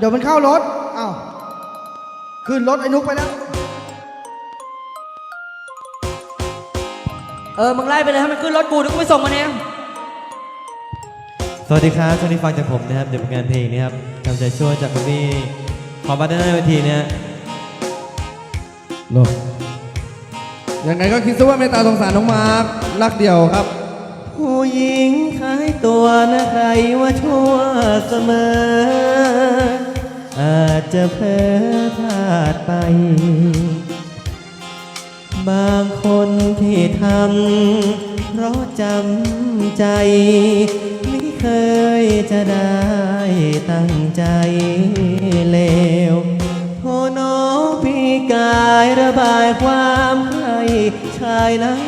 เดี๋ยวมันเข้ารถอ้าวขึ้นรถไอ้นุกไปแล้ว เออ มึงไล่ไปเลยให้มันขึ้นรถกูเดี๋ยวกูไปส่งมันเองสวัสดีครับช่วงนี้ฟังจากผมนะครับเดี๋ยวผลงานเพลงนี้ครับกำใจช่วยจากคุณพี่ขอบัตรด้านหน้าเวทีเนี่ยโลกยังไงก็คิดซะว่าเมตตาสงสารน้องมาร์ครักเดียวครับ ผู้หญิงขายตัวนะใครว่าชั่วเสมออา จะเพ้อพลาดไป บางคนที่ทำเพราะจำใจ ไม่เคยจะได้ตั้งใจเลวโทน้องพี่กายระบายความใครชายนั้น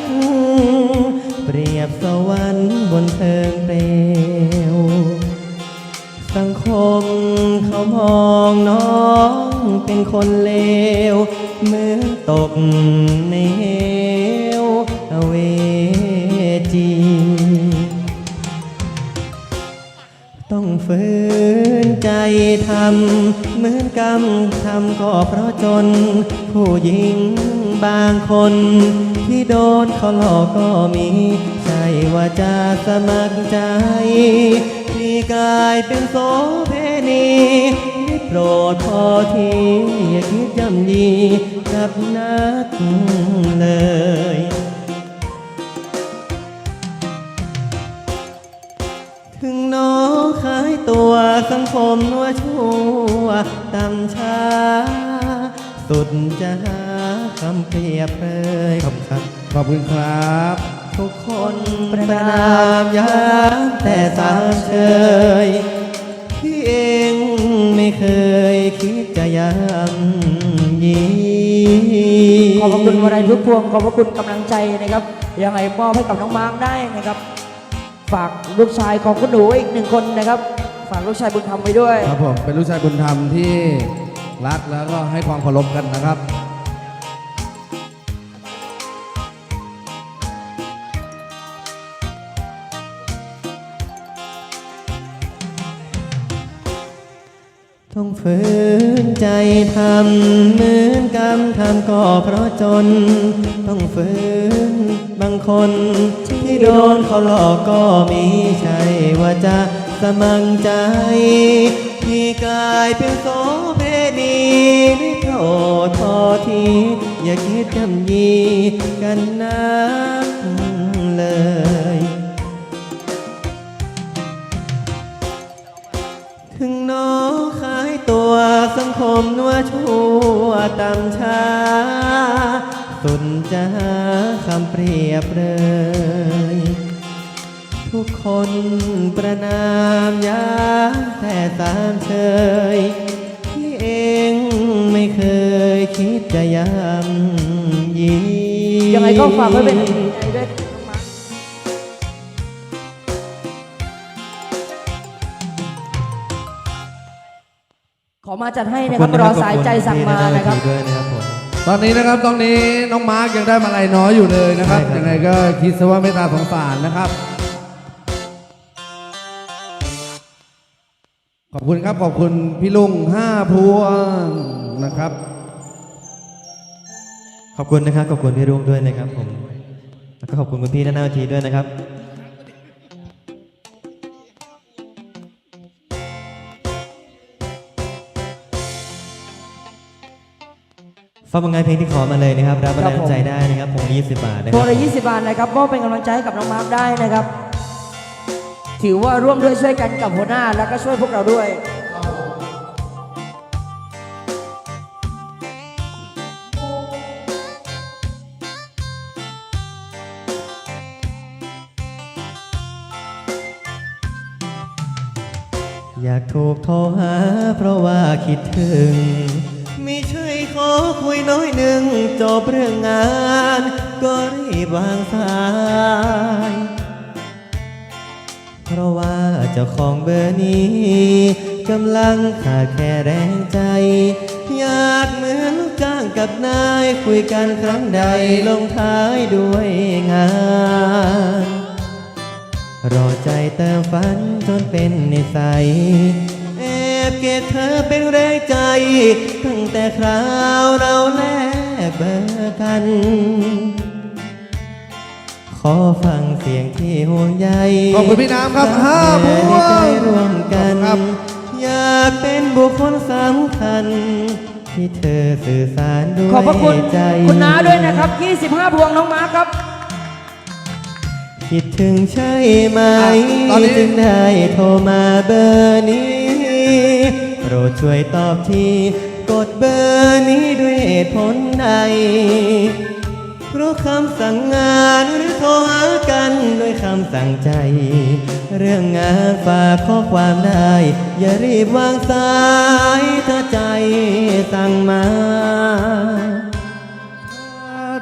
เปรียบสวรรค์ คมเขามองน้องเป็นคนเลวเหมือนตกในเหวเวจีต้องฝืนใจทำเหมือนกรรมทำก็เพราะจน ผู้หญิงบางคน ที่โดนเขาหลอกก็มี ใช่ว่าจะสมัครใจ กลายเป็นโสเพณีได้โปรดพอทีอย่าคิดย่ำยีกับนักเลยถึงน้องขายตัวสังคมว่าชั่วต่ำช้า สุดจะหาคำเปรียบเลยขอบคุณครับ ขอบคุณครับ ทุกคนประนามยามแต่สามเชยพี่เองไม่เคยคิดจะยำยีขอบพระคุณวรายทุกพวงขอบพระคุณกำลังใจนะครับ ยังไงมอบให้กับน้องมาร์กได้นะครับ ฝากลูกชายของคุณหนูอีกหนึ่งคนนะครับ ฝากลูกชายบุญธรรมไว้ด้วย ครับผมเป็นลูกชายบุญธรรมที่รักแล้วก็ให้ความเคารพกันนะครับ ต้องฝืนใจทำเหมือนกรรมทำก็เพราะจน ต้องฝืนบางคนที่โดนเขาหลอกก็มีใช่ว่าจะสมังใจ ที่กลายเป็นโสเพณีได้โปรดพอที อย่าคิดจำยีกันนักเลยถึงน้องขาย มนัวชั่วต่ำช้า สุนจะหาคำเปรียบเลยทุกคนประนามยามแต่สามเชยที่เองไม่เคยคิดจะยำยียังไงก็ฝากไว้เป็น ขอมาจัดให้นะครับรอสายใจสั่งมานะครับขอณด้วยนะครับผมตอนนี้นะครับตอนนี้น้องมาร์คยังได้มาลัยน้อยอยู่เลยนะครับใช่ครับยังไงก็คิดซะว่าเมตตาสงสารนะครับ ขอบคุณครับขอบคุณพี่ลุงห้าพวงนะครับ ขอบคุณนะครับขอบคุณพี่รุ่งด้วยนะครับผมแล้วก็ขอบคุณคุณพี่ด้านหน้าเวทีด้วยนะครับ ฟังผลงานเพลงที่ขอมาเลยนะครับ รับแรงใจได้นะครับผม20 บาทนะคพรัวบงละ20 บาทนะครับมอบเป็นกำลังใจให้กับน้องมาร์คได้นะครับ ถือว่าร่วมด้วยช่วยกันกับหัวหน้าแล้วก็ช่วยพวกเราด้วย อยากถูกโทรหาเพราะว่าคิดถึงไม่ใช่ขอ คุยน้อยหนึ่งจบเรื่องงาน ก็รีบวางสาย เพราะว่าเจ้าของเบอร์นี้กำลังขาดแค่แรงใจ อยากเหมือนลูกจ้างกับนายคุยกันครั้งใดลงท้ายด้วยงาน รอใจเติมฝันจนเป็นในิสัยแอ บบเก็บเธอเป็นแรงใจ ตั้งแต่คราวเราแลกเบอร์กัน ขอฟังเสียงที่ห่วงใยขอบคุณพี่น้ำครับห้าพวงในใจร่วมกันครับอยากเป็นบุคคลสำคัญที่เธอสื่อสารด้วยขอบพระคุณใจคุณน้าด้วยนะครับ 25 พวงน้องมาร์คครับ คิดถึงใช่ไหมอะตอนนี้ จึงได้โทรมาเบอร์นี้ โปรดช่วยตอบทีกดเบอร์นี้ด้วยเหตุผลใด เพราะคำสั่งงานหรือโทรหากันด้วยคำสั่งใจ เรื่องงานฝากข้อความได้ อย่ารีบวางสายถ้าใจสั่งมา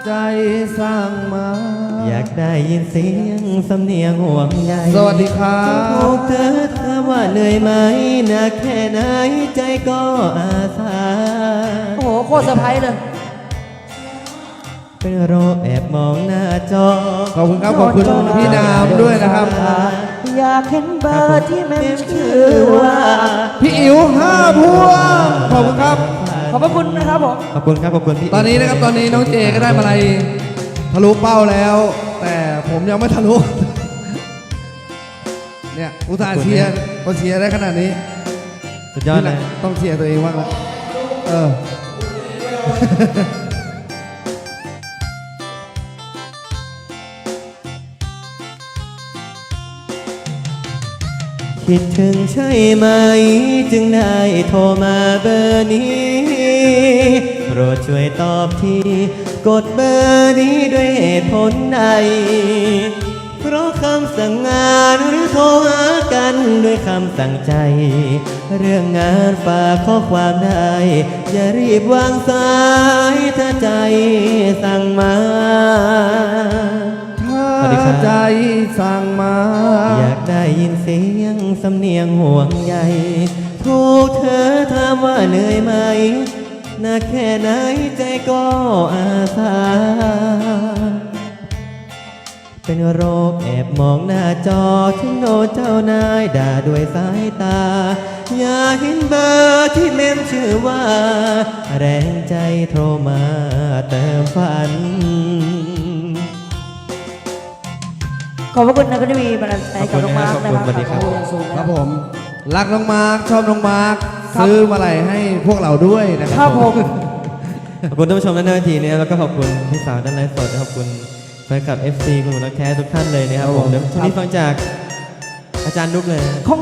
ใจสร้างมา อยากได้ยินเสียงสำเนียงห่วงใยสวัสดีครัจะพบบเธอถามว่าเหนื่อยไหมหนักแค่ไหนใจก็อาสา โอ้โหโคตรเซอร์ไพรส์เลย เป็นโรคแอบมองหน้าจอขอบคุณครับขอบคุณพี่น้ำด้วยนะครับ อยากเห็นเบอร์ที่แม่ชื่อ พระคุณนะครับผม ขอบคุณครับขอบคุณพี่ตอนนี้นะครับตอนนี้น้องเจก็ได้มาลัยทะลุเป้าแล้ว แต่ผมยังไม่ทะลุ เนี่ยอุตส่าห์เชียร์ก็เชียร์ได้ขนาดนี้สุดยอดเลยต้องเชียร์ตัวเองบ้างละเออ คิดถึงใช่ไหม จึงได้โทรมาเบอร์นี้ โปรดช่วยตอบทีกดเบอร์นี้ด้วยเหตุผลใด เพราะคำสั่งงานหรือโทรหากันด้วยคำสั่งใจ เรื่องงานฝากข้อความได้ อย่ารีบวางสายถ้าใจสั่งมา ใจสั่งมา อยากได้ยินเสียงสำเนียงห่วงใยถูกเธอถามว่าเหนื่อยไหมนักแค่ไหนใจก็อาสา เป็นโรคแอบมองหน้าจอถึงโนเจ้านายด่าด้วยสายตา อย่าเห็นเบอร์ที่เมมชื่อว่า แรงใจโทรมาเติมฝัน ขอบพระคุณนะคุณที่มีบรรดาใจกับน้องมาร์คนะครับขอบคุณครับขอบคุณอย่างสูงครับนะผม รักน้องมาร์คชอบน้องมาร์คครับซื้อมาลัยให้พวกเราด้วยนะคครัรับบผมขอบคุณท่านผู้ชมด้านหน้าเวทีนะครับแล้วก็ขอบคุณพี่สาวด้านไลฟ์สดและขอบคุณแฟนคลับ FC คุณหนูรักแท้ทุกท่านเลยนะครับผมเดี๋ยวช่วงนี้ฟังจากอาจารย์ดุ๊กเลย ของ